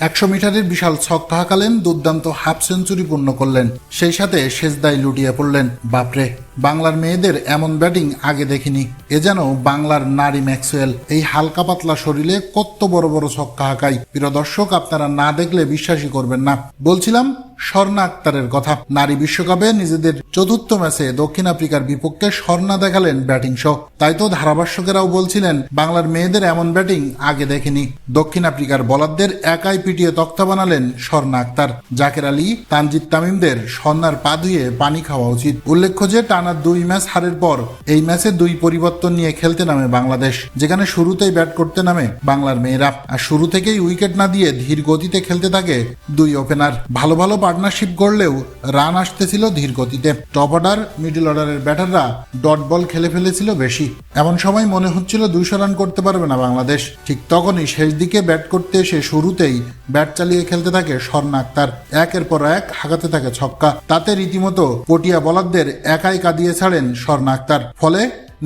একশো মিটারের বিশাল ছক্কা হাঁকালেন দুর্দান্ত হাফ সেঞ্চুরি পূর্ণ করলেন। সেই সাথে শেষদায় লুটিয়ে পড়লেন। বাপরে! বাংলার মেয়েদের এমন ব্যাটিং আগে দেখিনি। এ যেন বাংলার নারী ম্যাক্সওয়েল। এই হালকা পাতলা শরীরে কত বড় বড় ছক্কা হাঁকাই। প্রিয় দর্শক, আপনারা না দেখলে বিশ্বাসই করবেন না। বলছিলাম, স্বর্ণা আক্তারের কথা। নারী বিশ্বকাপে নিজেদের চতুর্থ ম্যাচে দক্ষিণ আফ্রিকার বিপক্ষে স্বর্ণা দেখালেন ব্যাটিং শখ। তাই তো ধারাভাষ্যকেরাও বলছিলেন, বাংলার মেয়েদের এমন ব্যাটিং আগে দেখেনি। দক্ষিণ আফ্রিকার বলারদের একাই পিটিয়ে তক্তা বানালেন স্বর্ণা আক্তার। জাকের আলী, তানজিদ তামিমদের স্বর্ণার পা ধুয়ে পানি খাওয়া উচিত। উল্লেখ্য যে, টানা দুই ম্যাচ হারের পর এই ম্যাচে দুই পরিবর্তন নিয়ে খেলতে নামে বাংলাদেশ, যেখানে শুরুতেই ব্যাট করতে নামে বাংলার মেয়েরা। আর শুরু থেকেই উইকেট না দিয়ে ধীর গতিতে খেলতে থাকে দুই ওপেনার ভালো ভালো পার্টনারশিপ গড়লেও রান আসতেছিল ধীর গতিতে। টপ অর্ডার মিডল অর্ডারের ব্যাটাররা ডট বল খেলে ফেলেছিল বেশি। এমন সময় মনে হচ্ছিল দুইশো রান করতে পারবে না বাংলাদেশ। ঠিক তখনই শেষ দিকে ব্যাট করতে এসে শুরুতেই ব্যাট চালিয়ে খেলতে থাকে স্বর্ণা আক্তার। একের পর এক হাঁকাতে থাকে ছক্কা। তাতে রীতিমতো পটিয়া বলারদের একাই কাঁদিয়ে ছাড়েন স্বর্ণা আক্তার। ফলে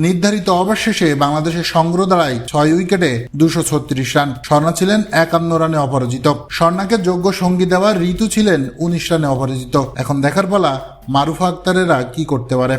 নির্ধারিত অবশেষে শেষে বাংলাদেশের সংগ্রহ দাঁড়ায় ছয় উইকেটে দুশো ছত্রিশ রান। স্বর্ণা ছিলেন একান্ন রানে অপরাজিত স্বর্ণাকে যোগ্য সঙ্গী দেওয়ার ঋতু ছিলেন উনিশ রানে অপরাজিত এখন দেখার পালা মারুফা আক্তারেরা কি করতে পারে?